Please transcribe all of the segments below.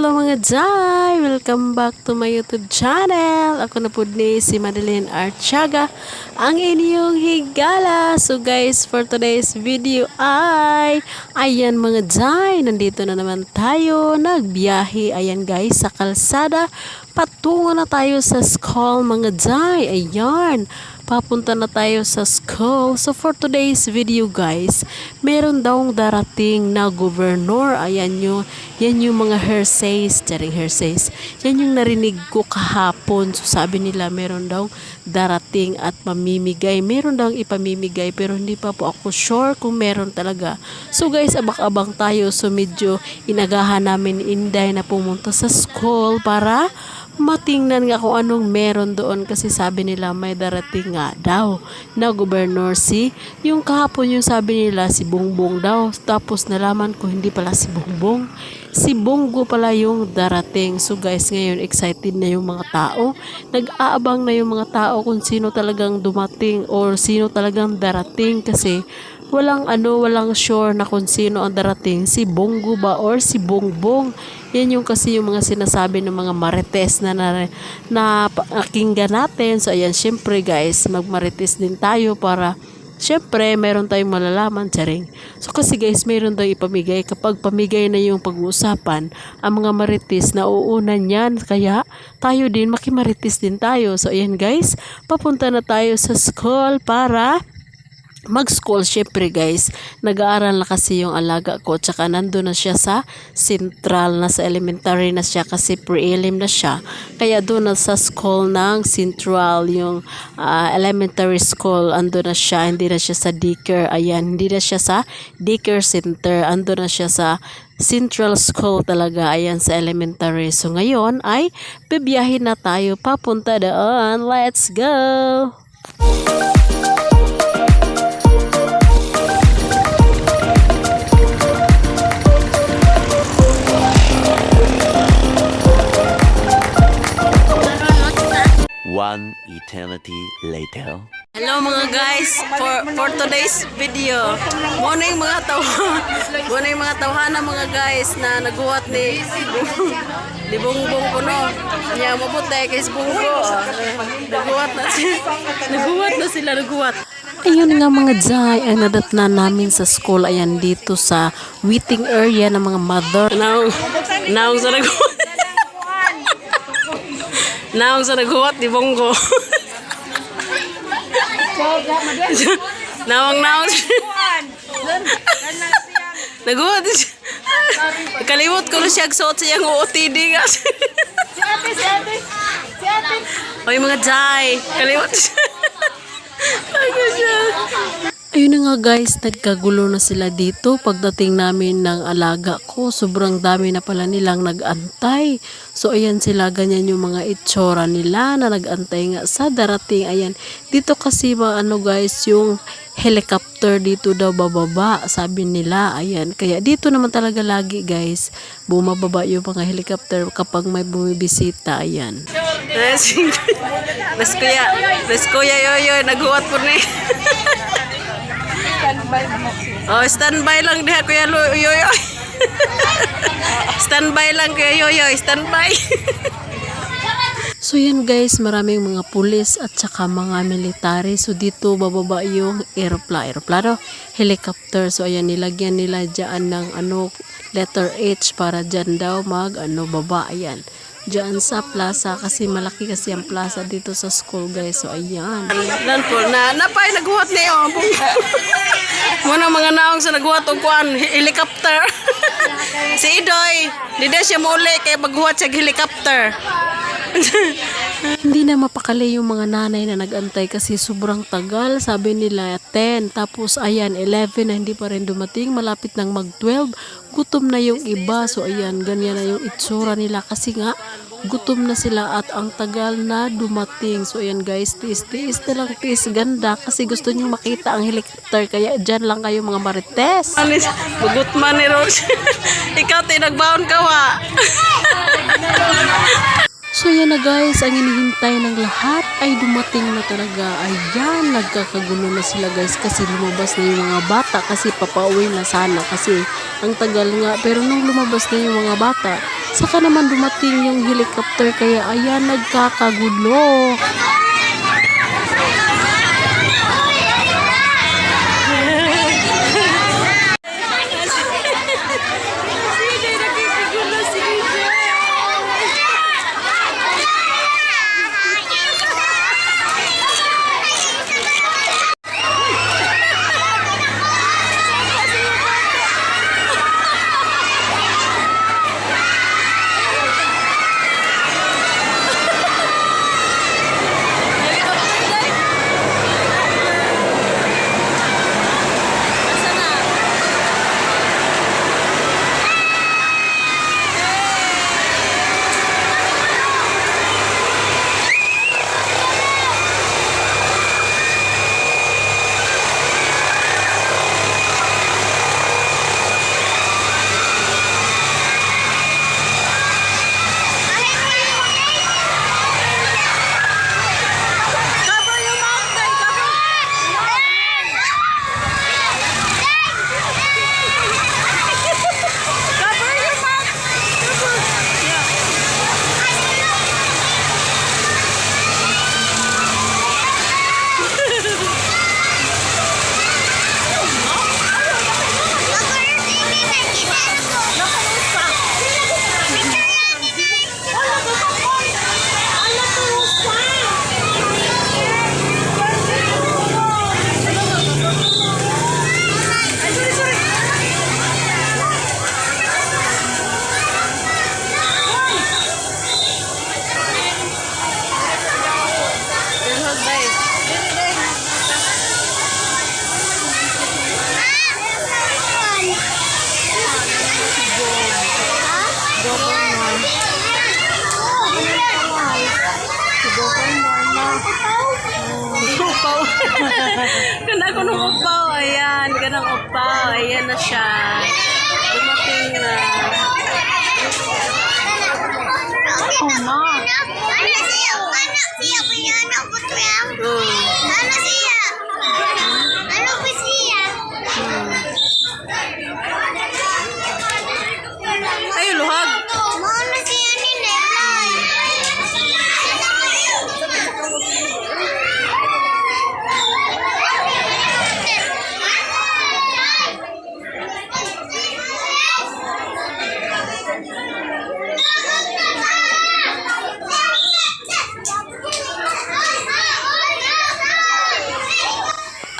Jai! Welcome back to my YouTube channel. Ako na po ni si Madeline Archaga, ang inyong higala. So guys, for today's video ay, ayan mga Jai, nandito na naman tayo, nagbiyahe, ayan guys, sa kalsada. Patungo na tayo sa school mga Jai, ayan papunta na tayo sa school. So for today's video guys, meron daw darating na governor. Ayan yung, yan yung mga hersays, charing hersays. Yan yung narinig ko kahapon. So sabi nila meron daw darating at mamimigay. Meron daw ipamimigay pero hindi pa po ako sure kung meron talaga. So guys, abak-abang tayo. So medyo inagahan namin Inday na pumunta sa school para matingnan nga kung anong meron doon kasi sabi nila may darating nga daw na gobernur si yung kahapon yung sabi nila si Bongbong daw. Tapos nalaman ko hindi pala si Bongbong. Si Bongo pala yung darating. So guys ngayon excited na yung mga tao. Nag-aabang na yung mga tao kung sino talagang dumating or sino talagang darating kasi walang ano, walang sure na kung sino ang darating, si Bongo ba or si Bongbong. Yan yung kasi yung mga sinasabi ng mga marites na na, na pakinggan natin. So ayan, syempre guys, magmarites din tayo para Syempre, meron tayong malalaman, charing. So kasi guys, meron daw ipamigay. Kapag pamigay na yung pag-uusapan, ang mga marites na uunan yan. Kaya tayo din, makimarites din tayo. So ayan guys, papunta na tayo sa school para mag-school, syempre guys, nag-aaral na kasi yung alaga ko, tsaka nandun na siya sa central, na sa elementary na siya kasi pre-elim na siya. Kaya doon na sa school ng central, yung ah, elementary school, ando na siya, hindi na siya sa daycare, ayan, hindi na siya sa daycare center, ando na siya sa Central School talaga, ayan sa elementary. So ngayon ay bibiyahin na tayo papunta doon. Let's go! One eternity later. Hello mga guys, for for today's video, muna yung mga tawa, muna yung mga tawahan ng mga guys na naguwat ni ni Bongbong Puno. Niya mabuti kay si Bongo. ah. Naguwat na sila. Naguwat na sila, naguwat. Ayun nga mga Jai, ay nadatna namin sa school. Ayan dito sa waiting area ng mga mother. Naong, naong sa naguwat. Naong sa naguwat ni Bongo. Nawang nawang Naguwat siya. Kalimot ko na siya suot siya ng OOTD nga. Si ate, si ate, si ate. Oy mga Jai, kalimot siya. Siya? Ayun nga guys, nagkagulo na sila dito pagdating namin ng alaga ko. Sobrang dami na pala nilang nag-antay. So ayan sila, ganyan yung mga itsura nila na nag-antay nga sa darating. Ayan, dito kasi ba ano guys, yung helicopter dito daw bababa, sabi nila. Ayan, kaya dito naman talaga lagi guys, bumababa yung mga helicopter kapag may bumibisita. Ayan. Mas kuya, mas kuya yoyoy, naguwat po ni. Oh, standby lang diha kuya yoyoy. standby lang kuya yoyoy, standby. So yan guys, maraming mga pulis at saka mga military. So dito bababa yung aeroplano, aeroplano, helicopter. So ayan, nilagyan nila dyan ng ano, letter H para dyan daw mag ano, baba. Ayan. Dyan sa plaza kasi malaki kasi ang plaza dito sa school guys. So ayan. Nan po, na, napay naghuhat niyo. Muna mga naong sa naghuhat og kuan, helicopter. si Idoy, di na siya muli kay maghuhat sa helicopter. Hindi na mapakali yung mga nanay na nagantay kasi sobrang tagal. Sabi nila 10, tapos ayan 11 na hindi pa rin dumating. Malapit nang mag 12. Gutom na yung iba. So ayan, ganyan na yung itsura nila kasi nga gutom na sila at ang tagal na dumating. So ayan guys, tiis, tiis na lang, tiis ganda kasi gusto nyo makita ang helicopter. Kaya dyan lang kayo mga marites. Bugot man ni Rose. Ikaw tinagbaon ka wa. So yan na guys, ang hinihintay ng lahat ay dumating na talaga. Ayan, nagkakagulo na sila guys kasi lumabas na yung mga bata kasi papauwi na sana kasi ang tagal nga. Pero nung lumabas na yung mga bata, saka naman dumating yung helicopter kaya ayan, nagkakagulo. Upaw. Kana ko nung upaw. Ayan, kanang upaw. Ayan na siya. Dumating na. Oh, ma. Ano siya? Ano siya? Punya anak putu yang. Hmm. Ano siya? Ano ba siya? Ay, luhag. Mana siya ni Nelay?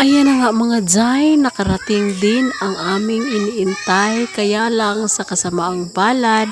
Ayan na nga mga Jai, nakarating din ang aming iniintay kaya lang sa kasamaang palad,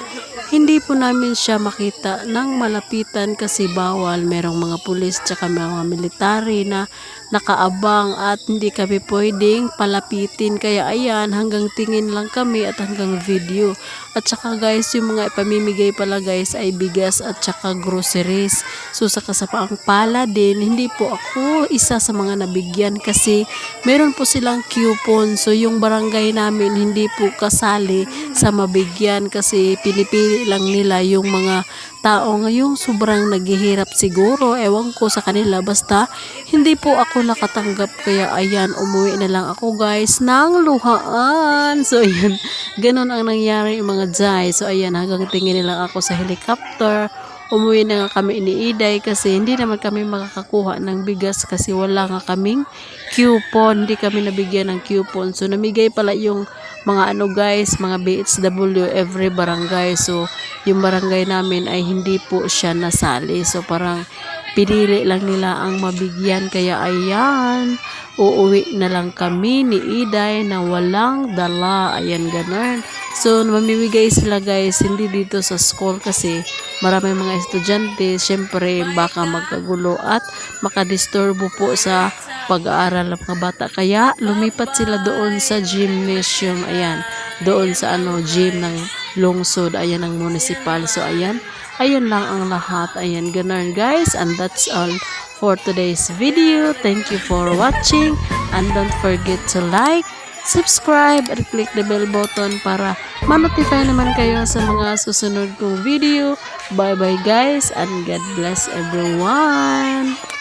hindi po namin siya makita ng malapitan kasi bawal merong mga pulis tsaka mga military na nakaabang at hindi kami pwedeng palapitin. Kaya ayan hanggang tingin lang kami at hanggang video. At saka guys yung mga ipamimigay pala guys ay bigas at saka groceries. So sa kasapaang pala din hindi po ako isa sa mga nabigyan kasi meron po silang coupon. So yung barangay namin hindi po kasali sa mabigyan kasi pinipili lang nila yung mga tao ngayong sobrang naghihirap siguro. Ewan ko sa kanila. Basta hindi po ako nakatanggap. Kaya ayan umuwi na lang ako guys ng luhaan. So ayan ganun ang nangyari mga jay so ayan hanggang tingin nilang ako sa helicopter. Umuwi na nga kami ni Iday kasi hindi naman kami makakakuha ng bigas kasi wala nga kaming coupon. Hindi kami nabigyan ng coupon. So namigay pala yung mga ano guys, mga BHW every barangay. So, yung barangay namin ay hindi po siya nasali. So, parang pinili lang nila ang mabigyan. Kaya ayan, uuwi na lang kami ni Iday na walang dala. Ayan, ganun. So, mamimigay sila guys, hindi dito sa school kasi marami mga estudyante, syempre baka magkagulo at makadisturbo po sa pag-aaral ng mga bata. Kaya lumipat sila doon sa gymnasium, ayan, doon sa ano, gym ng lungsod, ayan ang municipal. So, ayan, ayun lang ang lahat. Ayan, ganun guys. And that's all for today's video. Thank you for watching. And don't forget to like, subscribe at click the bell button para ma-notify naman kayo sa mga susunod kong video. Bye bye guys and God bless everyone!